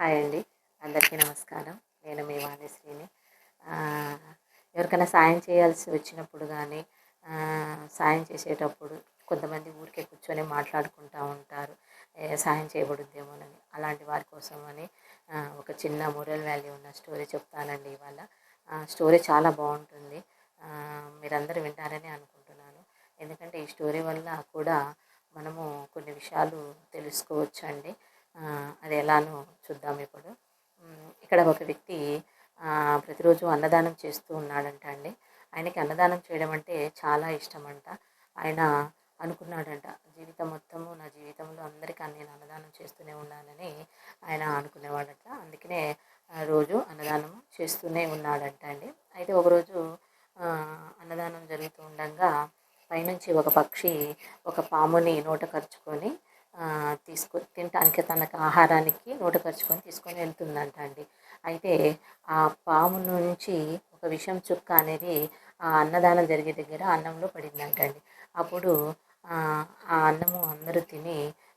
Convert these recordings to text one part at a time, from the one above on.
Hi అండి. అందరికీ నమస్కారం. నేను మీ వాణిశ్రీని ఎవరికైనా సాయం చేయాల్సి వచ్చినప్పుడు కానీ సాయం చేసేటప్పుడు కొంతమంది ఊరికే కూర్చొని మాట్లాడుకుంటూ ఉంటారు. సాయం చేయబడుద్దేమోనని. అలాంటి వారి కోసం అని ఒక చిన్న మోరల్ వాల్యూ ఉన్న స్టోరీ చెప్తానండి ఇవాళ. స్టోరీ చాలా బాగుంటుంది. మీరందరూ వింటారని అనుకుంటున్నాను. ఎందుకంటే ఈ స్టోరీ వల్ల కూడా మనము కొన్ని విషయాలు తెలుసుకోవచ్చు అండి అది ఎలానో చూద్దాం ఇప్పుడు. ఇక్కడ ఒక వ్యక్తి ప్రతిరోజు అన్నదానం చేస్తూ ఉన్నాడంట అండి. ఆయనకి అన్నదానం చేయడం అంటే చాలా ఇష్టం అంట ఆయన అనుకున్నాడంట జీవితం మొత్తము నా జీవితంలో అందరికీ నేను అన్నదానం చేస్తూనే ఉన్నానని ఆయన అనుకునేవాడట. అందుకనే రోజు అన్నదానం చేస్తూనే ఉన్నాడంట అండి. అయితే ఒకరోజు అన్నదానం జరుగుతూ ఉండగా పైనుంచి ఒక పక్షి ఒక పాముని నోట ఖర్చుకొని తీసుకు తినటానికి తనకు ఆహారానికి నోట ఖర్చుకొని తీసుకొని వెళ్తుందంట అండి. అయితే ఆ పాము నుంచి ఒక విషం చుక్క అనేది ఆ అన్నదానం జరిగే దగ్గర అన్నంలో పడిందంట అండి. అప్పుడు ఆ అన్నము అందరూ తిని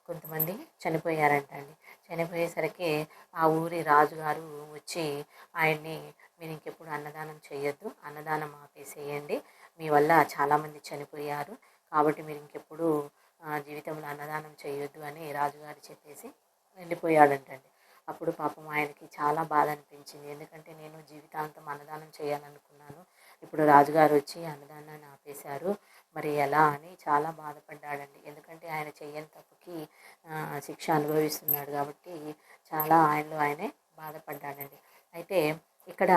కొంతమంది చనిపోయారంట అండి. చనిపోయేసరికి ఆ ఊరి రాజుగారు వచ్చి ఆయన్ని మీరు ఇంకెప్పుడు అన్నదానం చేయొద్దు అన్నదానం ఆపేసేయండి. మీ వల్ల చాలామంది చనిపోయారు. కాబట్టి మీరు ఇంకెప్పుడు జీవితంలో అన్నదానం చేయొద్దు అని రాజుగారు చెప్పేసి వెళ్ళిపోయాడంటండి. అప్పుడు పాపం ఆయనకి చాలా బాధ అనిపించింది. ఎందుకంటే నేను జీవితాంతం అన్నదానం చేయాలనుకున్నాను. ఇప్పుడు రాజుగారు వచ్చి అన్నదానాన్ని ఆపేశారు. మరి ఎలా అని చాలా బాధపడ్డాడండి. ఎందుకంటే ఆయన చెయ్యని తప్పుకి శిక్ష అనుభవిస్తున్నాడు కాబట్టి చాలా ఆయనలో ఆయనే బాధపడ్డాడండి. అయితే ఇక్కడ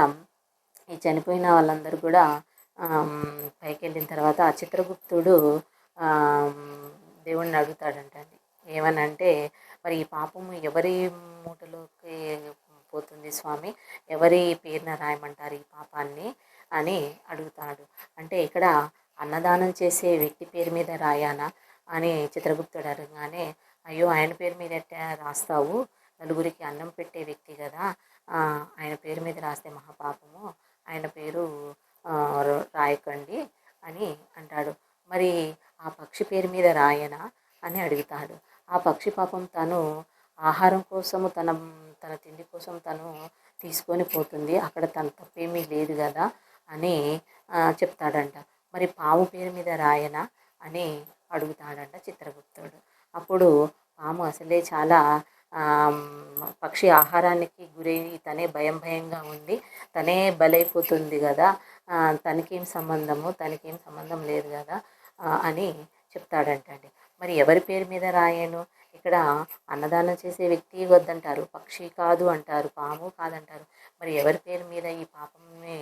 ఈ చనిపోయిన వాళ్ళందరూ కూడా పైకి వెళ్ళిన తర్వాత చిత్రగుప్తుడు దేవుణ్ణి అడుగుతాడంటండి ఏమనంటే మరి ఈ పాపము ఎవరి మూటలోకి పోతుంది స్వామి? ఎవరి పేరున రాయమంటారు ఈ పాపాన్ని? అని అడుగుతాడు. అంటే ఇక్కడ అన్నదానం చేసే వ్యక్తి పేరు మీద రాయానా? అని చిత్రగుప్తుడు అడగగానే అయ్యో ఆయన పేరు మీద రాస్తావు? నలుగురికి అన్నం పెట్టే వ్యక్తి కదా. ఆయన పేరు మీద రాస్తే మహాపాపము. ఆయన పేరు రాయకండి అని అంటాడు. మరి పక్షి పేరు మీద రాయనా అని అడుగుతాడు. ఆ పక్షి పాపం తను ఆహారం కోసము తన తన తిండి కోసం తను తీసుకొని పోతుంది. అక్కడ తన తప్పేమీ లేదు కదా అని చెప్తాడంట. మరి పాము పేరు మీద రాయనా అని అడుగుతాడంట చిత్రగుప్తుడు. అప్పుడు పాము అసలే చాలా పక్షి ఆహారానికి గురై తనే భయం భయంగా ఉండి తనే బలైపోతుంది కదా. తనకేం సంబంధము తనకేం సంబంధం లేదు కదా అని చెప్తాడంటండి. మరి ఎవరి పేరు మీద రాయను? ఇక్కడ అన్నదానం చేసే వ్యక్తి వద్దంటారు పక్షి కాదు అంటారు పాము కాదంటారు. మరి ఎవరి పేరు మీద ఈ పాపంని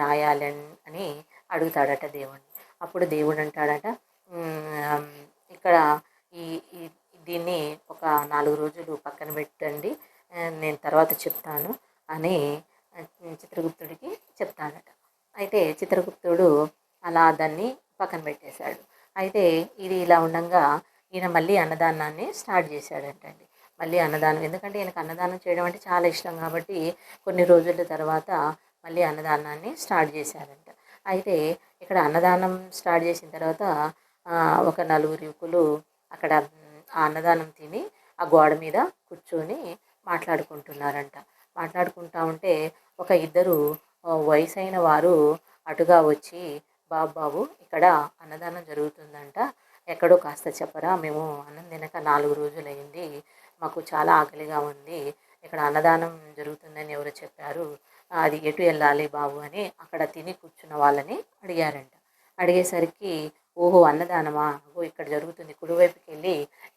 రాయాలని అని అడుగుతాడట దేవుణ్ణి అప్పుడు దేవుడు అంటాడట ఇక్కడ ఈ దీన్ని ఒక నాలుగు రోజులు పక్కన పెట్టండి నేను తర్వాత చెప్తాను అని చిత్రగుప్తుడికి చెప్తాడట. అయితే చిత్రగుప్తుడు అలా దాన్ని పక్కన పెట్టేశాడు. అయితే ఇది ఇలా ఉండగా ఈయన మళ్ళీ అన్నదానాన్ని స్టార్ట్ చేశాడంటండి. మళ్ళీ అన్నదానం. ఎందుకంటే ఈయనకు అన్నదానం చేయడం అంటే చాలా ఇష్టం కాబట్టి కొన్ని రోజుల తర్వాత మళ్ళీ అన్నదానాన్ని స్టార్ట్ చేశారంట. అయితే ఇక్కడ అన్నదానం స్టార్ట్ చేసిన తర్వాత ఒక నలుగురు యువకులు అక్కడ ఆ అన్నదానం తిని ఆ గోడ మీద కూర్చొని మాట్లాడుకుంటున్నారంట. మాట్లాడుకుంటా ఉంటే ఒక ఇద్దరు వయసైన వారు అటుగా వచ్చి బాబు బాబు ఇక్కడ అన్నదానం జరుగుతుందంట. ఎక్కడో కాస్త చెప్పరా మేము అన్నం తినక నాలుగు రోజులైంది మాకు చాలా ఆకలిగా ఉంది. ఇక్కడ అన్నదానం జరుగుతుందని ఎవరు చెప్పారు. అది ఎటు వెళ్ళాలి బాబు అని అక్కడ తిని కూర్చున్న వాళ్ళని అడిగారంట. అడిగేసరికి ఓహో అన్నదానమా? ఓ ఇక్కడ జరుగుతుంది. కుడివైపుకి వెళ్ళి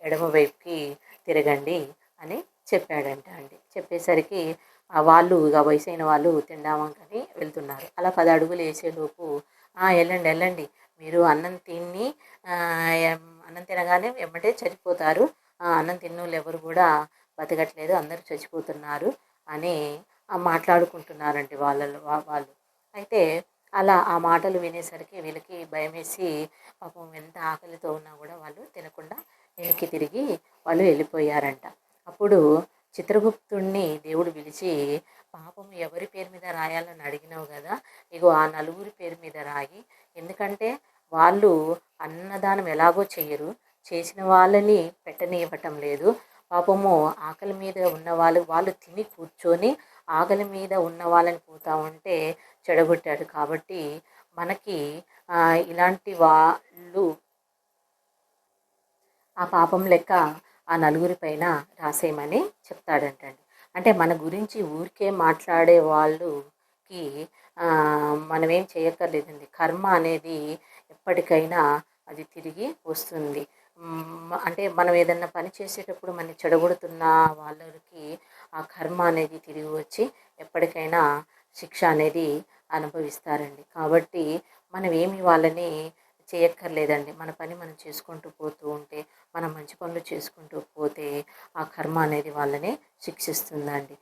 ఎడమ వైపుకి తిరగండి అని చెప్పాడంట అండి. చెప్పేసరికి వాళ్ళు ఇక వయసైన వాళ్ళు తిండామని వెళ్తున్నారు. అలా పది అడుగులు వేసేలోపు వెళ్ళండి వెళ్ళండి మీరు అన్నం తిని అన్నం తినగానే వెంబడే చనిపోతారు ఆ, అన్నం తిన్నోళ్ళు ఎవరు కూడా బతకట్లేదు. అందరూ చచ్చిపోతున్నారు అని మాట్లాడుకుంటున్నారండి వాళ్ళలో వాళ్ళు. అయితే అలా ఆ మాటలు వినేసరికి వీళ్ళకి భయం వేసి పాపం ఎంత ఆకలితో ఉన్నా కూడా వాళ్ళు తినకుండా వెనక్కి తిరిగి వాళ్ళు వెళ్ళిపోయారంట. అప్పుడు చిత్రగుప్తుణ్ణి దేవుడు పిలిచి పాపం ఎవరి పేరు మీద రాయాలని అడిగినావు కదా? ఇగో ఆ నలుగురి పేరు మీద రాయి. ఎందుకంటే వాళ్ళు అన్నదానం ఎలాగో చెయ్యరు. చేసిన వాళ్ళని పెట్టనివ్వటం లేదు. పాపము ఆకలి మీద ఉన్న వాళ్ళు వాళ్ళు తిని కూర్చొని ఆకలి మీద ఉన్న వాళ్ళని పోతా ఉంటే చెడగొట్టాడు కాబట్టి మనకి ఇలాంటి వాళ్ళు ఆ పాపం లెక్క ఆ నలుగురి పైన రాసేయమని చెప్తాడంటండి. అంటే మన గురించి ఊరికే మాట్లాడే వాళ్ళకి ఆ, మనమేం చేయక్కర్లేదండి. కర్మ అనేది ఎప్పటికైనా అది తిరిగి వస్తుంది. అంటే మనం ఏదన్నా పని చేసేటప్పుడు మనం చెడగొడుతున్న వాళ్ళకి ఆ కర్మ అనేది తిరిగి వచ్చి ఎప్పటికైనా శిక్ష అనేది అనుభవిస్తారండి. కాబట్టి మనం ఏమి వాళ్ళని చేయక్కర్లేదండి. మన పని మనం చేసుకుంటూ పోతూ ఉంటే మనం మంచి పనులు చేసుకుంటూ పోతే ఆ కర్మ అనేది వాళ్ళని శిక్షిస్తుందండి.